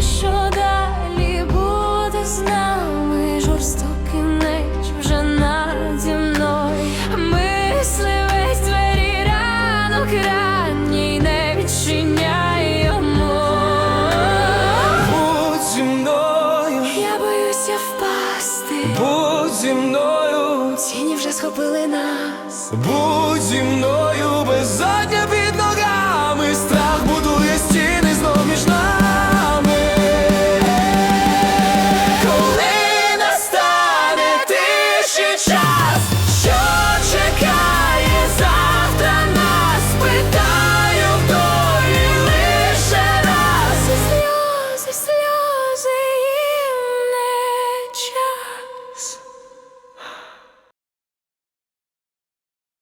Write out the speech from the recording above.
Що далі буде з нами. Жорстокий неч вже наді мною. Мисливець двері ранок ранній не відчиняй йому. Будь зі мною, я боюся впасти, будь зі мною, тіні вже схопили нас, будь зі мною.